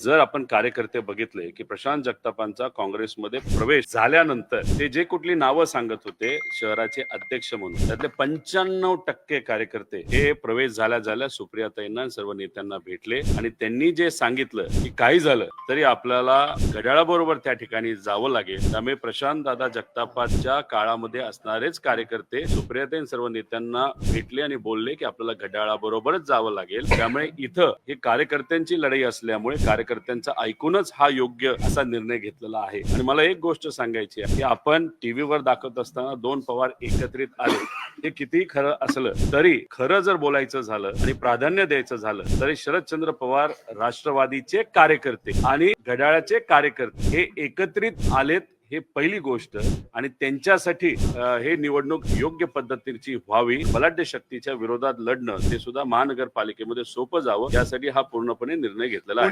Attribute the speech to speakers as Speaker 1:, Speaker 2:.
Speaker 1: जर आपण कार्यकर्ते बघितले की प्रशांत जगतापांचा काँग्रेसमध्ये प्रवेश झाल्यानंतर ते जे कुठली नावं सांगत होते शहराचे अध्यक्ष म्हणून त्यातले पंच्याण्णव टक्के कार्यकर्ते हे प्रवेश झाल्या झाल्या सुप्रियाताईंना सर्व नेत्यांना भेटले आणि त्यांनी जे सांगितलं की काही झालं तरी आपल्याला घड्याळाबरोबर त्या ठिकाणी जावं लागेल. त्यामुळे प्रशांत दादा जगतापाच्या काळामध्ये असणारेच कार्यकर्ते सुप्रियाताईं सर्व नेत्यांना भेटले आणि बोलले की आपल्याला घड्याळाबरोबरच जावं लागेल. त्यामुळे इथं ही कार्यकर्त्यांची लढाई असल्यामुळे कार्यकर्त्यांचं ऐकूनच हा योग्य असा निर्णय घेतलेला आहे. आणि मला एक गोष्ट सांगायची आहे की आपण टीव्हीवर दाखवत असताना दोन पवार एकत्रित आले हे कितीही खरं असलं तरी खरं जर बोलायचं झालं आणि प्राधान्य द्यायचं झालं तरी शरदचंद्र पवार राष्ट्रवादीचे कार्यकर्ते आणि घड्याळाचे कार्यकर्ते हे एकत्रित आलेत हे पहिली गोष्ट. आणि त्यांच्यासाठी हे निवडणूक योग्य पद्धतीची व्हावी बलाढ्य शक्तीच्या विरोधात लढणं ते सुद्धा महानगरपालिकेमध्ये सोपं जावं यासाठी हा पूर्णपणे निर्णय घेतलेला आहे.